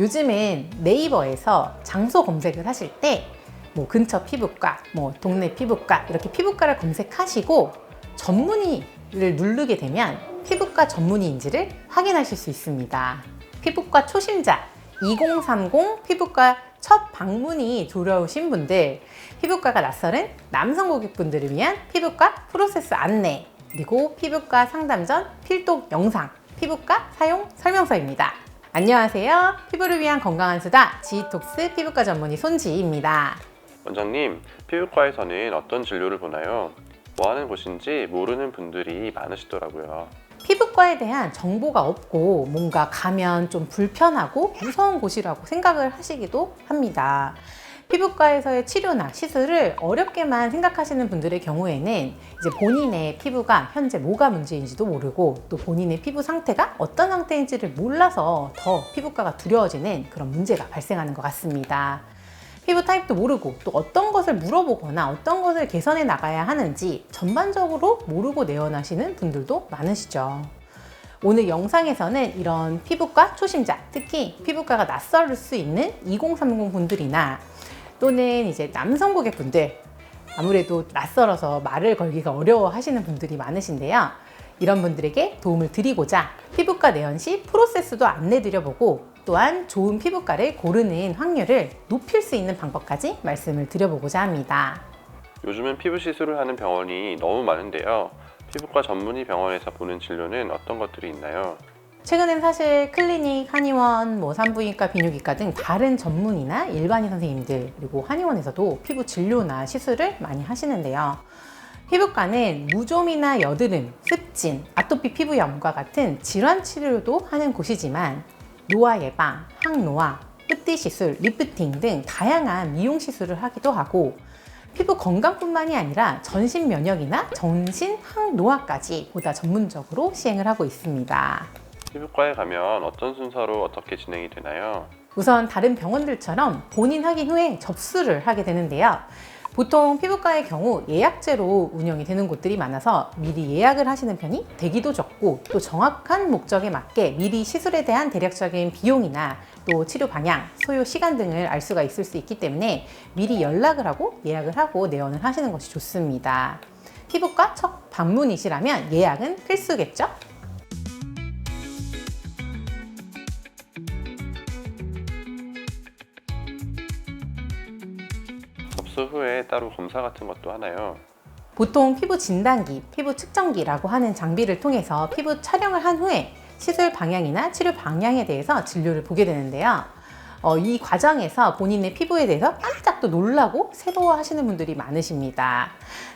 요즘은 네이버에서 장소 검색을 하실 때 뭐 근처 피부과, 뭐 동네 피부과 이렇게 피부과를 검색하시고 전문의를 누르게 되면 피부과 전문의인지를 확인하실 수 있습니다. 피부과 초심자 2030 피부과 첫 방문이 두려우신 분들, 피부과가 낯설은 남성 고객분들을 위한 피부과 프로세스 안내, 그리고 피부과 상담 전 필독 영상, 피부과 사용 설명서입니다. 안녕하세요. 피부를 위한 건강한 수다, 지톡스 피부과 전문의 손지희입니다. 원장님, 피부과에서는 어떤 진료를 보나요? 뭐 하는 곳인지 모르는 분들이 많으시더라고요. 피부과에 대한 정보가 없고 뭔가 가면 좀 불편하고 무서운 곳이라고 생각을 하시기도 합니다. 피부과에서의 치료나 시술을 어렵게만 생각하시는 분들의 경우에는 이제 본인의 피부가 현재 뭐가 문제인지도 모르고 또 본인의 피부 상태가 어떤 상태인지를 몰라서 더 피부과가 두려워지는 그런 문제가 발생하는 것 같습니다. 피부 타입도 모르고 또 어떤 것을 물어보거나 어떤 것을 개선해 나가야 하는지 전반적으로 모르고 내원하시는 분들도 많으시죠. 오늘 영상에서는 이런 피부과 초심자, 특히 피부과가 낯설 수 있는 2030 분들이나 또는 이제 남성 고객분들, 아무래도 낯설어서 말을 걸기가 어려워 하시는 분들이 많으신데요. 이런 분들에게 도움을 드리고자 피부과 내원 시 프로세스도 안내 드려보고 또한 좋은 피부과를 고르는 확률을 높일 수 있는 방법까지 말씀을 드려보고자 합니다. 요즘은 피부 시술을 하는 병원이 너무 많은데요. 피부과 전문의 병원에서 보는 진료는 어떤 것들이 있나요? 최근엔 사실 클리닉, 한의원, 뭐 산부인과, 비뇨기과 등 다른 전문의나 일반의 선생님들 그리고 한의원에서도 피부 진료나 시술을 많이 하시는데요. 피부과는 무좀이나 여드름, 습진, 아토피 피부염과 같은 질환 치료도 하는 곳이지만 노화 예방, 항노화, 뿌띠 시술, 리프팅 등 다양한 미용 시술을 하기도 하고 피부 건강뿐만이 아니라 전신 면역이나 전신 항노화까지 보다 전문적으로 시행을 하고 있습니다. 피부과에 가면 어떤 순서로 어떻게 진행이 되나요? 우선 다른 병원들처럼 본인 확인 후에 접수를 하게 되는데요. 보통 피부과의 경우 예약제로 운영이 되는 곳들이 많아서 미리 예약을 하시는 편이 대기도 적고 또 정확한 목적에 맞게 미리 시술에 대한 대략적인 비용이나 또 치료 방향, 소요 시간 등을 알 수가 있을 수 있기 때문에 미리 연락을 하고 예약을 하고 내원을 하시는 것이 좋습니다. 피부과 첫 방문이시라면 예약은 필수겠죠? 접수 후에 따로 검사 같은 것도 하나요? 보통 피부 진단기, 피부 측정기라고 하는 장비를 통해서 피부 촬영을 한 후에 시술 방향이나 치료 방향에 대해서 진료를 보게 되는데요. 어, 이 과정에서 본인의 피부에 대해서 깜짝 또 놀라고 새로워하시는 분들이 많으십니다.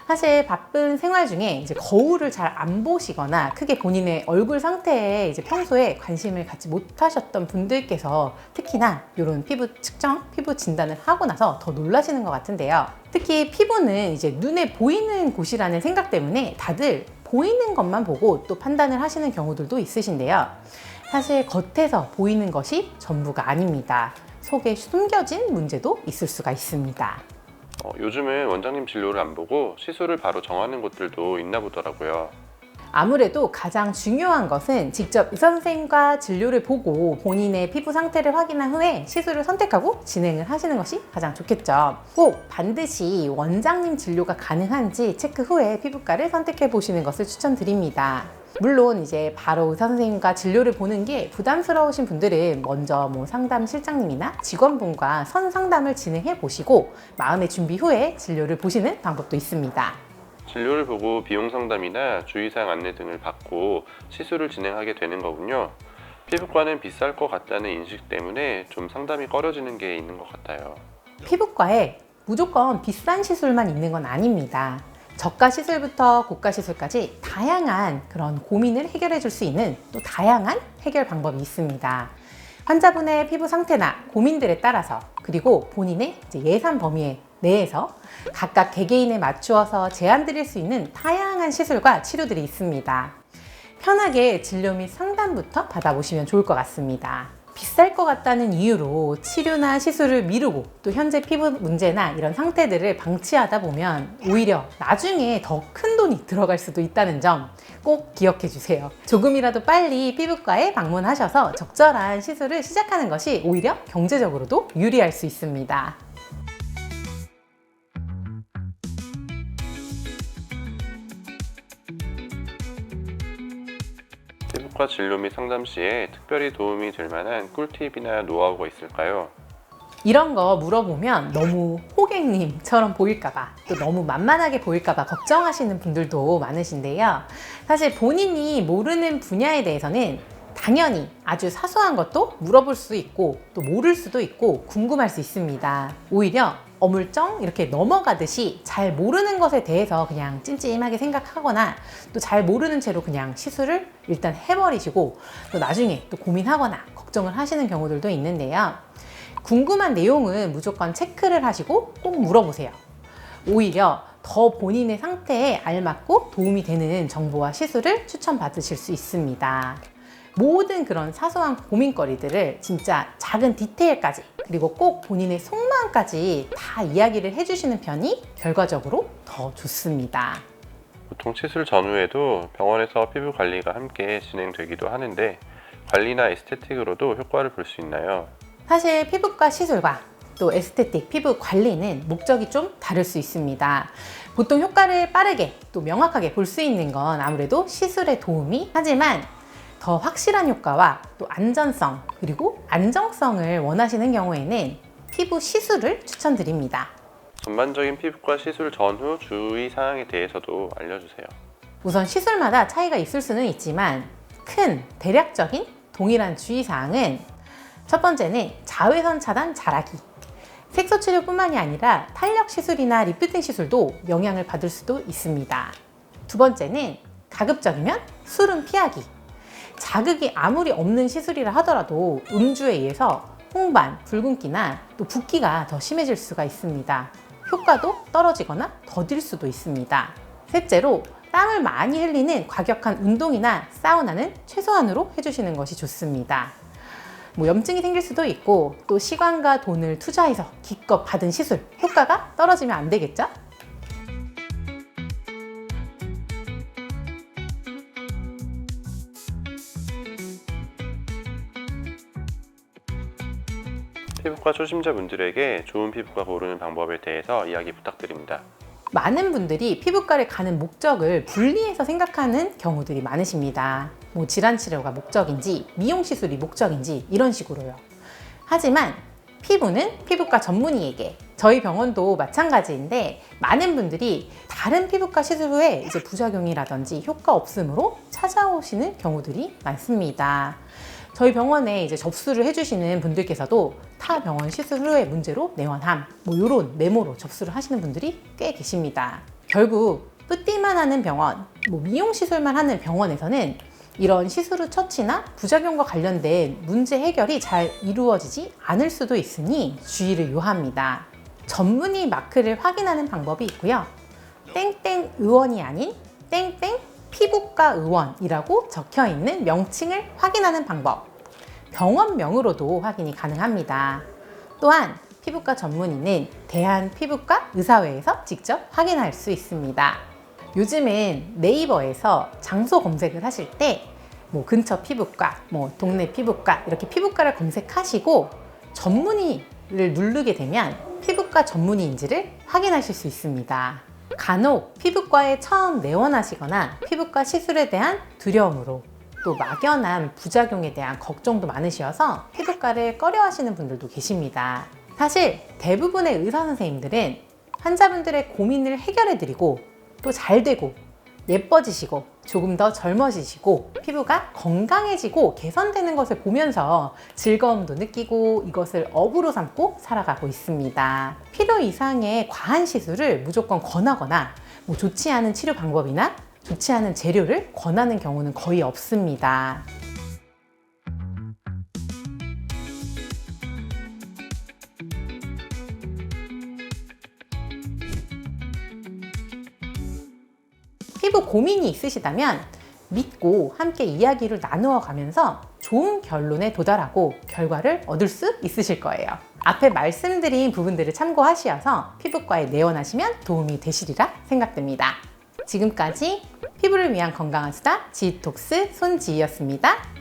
사실 바쁜 생활 중에 이제 거울을 잘 안 보시거나 크게 본인의 얼굴 상태에 이제 평소에 관심을 갖지 못하셨던 분들께서 특히나 이런 피부 측정, 피부 진단을 하고 나서 더 놀라시는 것 같은데요. 특히 피부는 이제 눈에 보이는 곳이라는 생각 때문에 다들 보이는 것만 보고 또 판단을 하시는 경우들도 있으신데요. 사실 겉에서 보이는 것이 전부가 아닙니다. 속에 숨겨진 문제도 있을 수가 있습니다. 어, 요즘은 원장님 진료를 안 보고 시술을 바로 정하는 곳들도 있나 보더라고요. 아무래도 가장 중요한 것은 직접 의사 선생님과 진료를 보고 본인의 피부 상태를 확인한 후에 시술을 선택하고 진행을 하시는 것이 가장 좋겠죠. 꼭 반드시 원장님 진료가 가능한지 체크 후에 피부과를 선택해 보시는 것을 추천드립니다. 물론 이제 바로 의사 선생님과 진료를 보는 게 부담스러우신 분들은 먼저 뭐 상담 실장님이나 직원분과 선 상담을 진행해 보시고 마음의 준비 후에 진료를 보시는 방법도 있습니다. 진료를 보고 비용 상담이나 주의사항 안내 등을 받고 시술을 진행하게 되는 거군요. 피부과는 비쌀 것 같다는 인식 때문에 좀 상담이 꺼려지는 게 있는 것 같아요. 피부과에 무조건 비싼 시술만 있는 건 아닙니다. 저가 시술부터 고가 시술까지 다양한 그런 고민을 해결해 줄 수 있는 또 다양한 해결 방법이 있습니다. 환자분의 피부 상태나 고민들에 따라서 그리고 본인의 예산 범위 내에서 각각 개개인에 맞추어서 제안 드릴 수 있는 다양한 시술과 치료들이 있습니다. 편하게 진료 및 상담부터 받아보시면 좋을 것 같습니다. 비쌀 것 같다는 이유로 치료나 시술을 미루고 또 현재 피부 문제나 이런 상태들을 방치하다 보면 오히려 나중에 더 큰 돈이 들어갈 수도 있다는 점 꼭 기억해 주세요. 조금이라도 빨리 피부과에 방문하셔서 적절한 시술을 시작하는 것이 오히려 경제적으로도 유리할 수 있습니다. 피부과 진료 및 상담 시에 특별히 도움이 될 만한 꿀팁이나 노하우가 있을까요? 이런 거 물어보면 너무 호객님처럼 보일까봐 또 너무 만만하게 보일까봐 걱정하시는 분들도 많으신데요. 사실 본인이 모르는 분야에 대해서는 당연히 아주 사소한 것도 물어볼 수 있고 또 모를 수도 있고 궁금할 수 있습니다. 오히려 어물쩡 이렇게 넘어가듯이 잘 모르는 것에 대해서 그냥 찜찜하게 생각하거나 또 잘 모르는 채로 그냥 시술을 일단 해버리시고 또 나중에 또 고민하거나 걱정을 하시는 경우들도 있는데요. 궁금한 내용은 무조건 체크를 하시고 꼭 물어보세요. 오히려 더 본인의 상태에 알맞고 도움이 되는 정보와 시술을 추천받으실 수 있습니다. 모든 그런 사소한 고민거리들을 진짜 작은 디테일까지 그리고 꼭 본인의 속마음까지 다 이야기를 해주시는 편이 결과적으로 더 좋습니다. 보통 치술 전후에도 병원에서 피부 관리가 함께 진행되기도 하는데 관리나 에스테틱으로도 효과를 볼 수 있나요? 사실 피부과 시술과 또 에스테틱 피부 관리는 목적이 좀 다를 수 있습니다. 보통 효과를 빠르게 또 명확하게 볼 수 있는 건 아무래도 시술의 도움이 하지만 더 확실한 효과와 또 안전성 그리고 안정성을 원하시는 경우에는 피부 시술을 추천드립니다. 전반적인 피부과 시술 전후 주의 사항에 대해서도 알려주세요. 우선 시술마다 차이가 있을 수는 있지만 큰 대략적인 동일한 주의사항은 첫 번째는 자외선 차단 잘하기. 색소 치료뿐만이 아니라 탄력 시술이나 리프팅 시술도 영향을 받을 수도 있습니다. 두 번째는 가급적이면 술은 피하기. 자극이 아무리 없는 시술이라 하더라도 음주에 의해서 홍반, 붉은기나 또 붓기가 더 심해질 수가 있습니다. 효과도 떨어지거나 더딜 수도 있습니다. 셋째로 땀을 많이 흘리는 과격한 운동이나 사우나는 최소한으로 해주시는 것이 좋습니다. 뭐 염증이 생길 수도 있고 또 시간과 돈을 투자해서 기껏 받은 시술 효과가 떨어지면 안 되겠죠? 피부과 초심자분들에게 좋은 피부과 고르는 방법에 대해서 이야기 부탁드립니다. 많은 분들이 피부과를 가는 목적을 분리해서 생각하는 경우들이 많으십니다. 뭐 질환 치료가 목적인지 미용 시술이 목적인지 이런 식으로요. 하지만 피부는 피부과 전문의에게 저희 병원도 마찬가지인데 많은 분들이 다른 피부과 시술 후에 이제 부작용이라든지 효과 없음으로 찾아오시는 경우들이 많습니다. 저희 병원에 이제 접수를 해주시는 분들께서도 타 병원 시술 후의 문제로 내원함, 뭐 이런 메모로 접수를 하시는 분들이 꽤 계십니다. 결국 뿌띠만 하는 병원, 뭐 미용 시술만 하는 병원에서는 이런 시술 후 처치나 부작용과 관련된 문제 해결이 잘 이루어지지 않을 수도 있으니 주의를 요합니다. 전문의 마크를 확인하는 방법이 있고요. 땡땡 의원이 아닌 땡땡 피부과 의원이라고 적혀 있는 명칭을 확인하는 방법. 병원명으로도 확인이 가능합니다. 또한 피부과 전문의는 대한피부과 의사회에서 직접 확인할 수 있습니다. 요즘은 네이버에서 장소 검색을 하실 때 뭐 근처 피부과, 뭐 동네 피부과 이렇게 피부과를 검색하시고 전문의를 누르게 되면 피부과 전문의인지를 확인하실 수 있습니다. 간혹 피부과에 처음 내원하시거나 피부과 시술에 대한 두려움으로 또 막연한 부작용에 대한 걱정도 많으셔서 피부과를 꺼려 하시는 분들도 계십니다. 사실 대부분의 의사 선생님들은 환자분들의 고민을 해결해 드리고 또 잘 되고 예뻐지시고 조금 더 젊어지시고 피부가 건강해지고 개선되는 것을 보면서 즐거움도 느끼고 이것을 업으로 삼고 살아가고 있습니다. 필요 이상의 과한 시술을 무조건 권하거나 뭐 좋지 않은 치료 방법이나 좋지 않은 재료를 권하는 경우는 거의 없습니다. 고민이 있으시다면 믿고 함께 이야기를 나누어 가면서 좋은 결론에 도달하고 결과를 얻을 수 있으실 거예요. 앞에 말씀드린 부분들을 참고하셔서 피부과에 내원하시면 도움이 되시리라 생각됩니다. 지금까지 피부를 위한 건강한 수다 지톡스 손지희였습니다.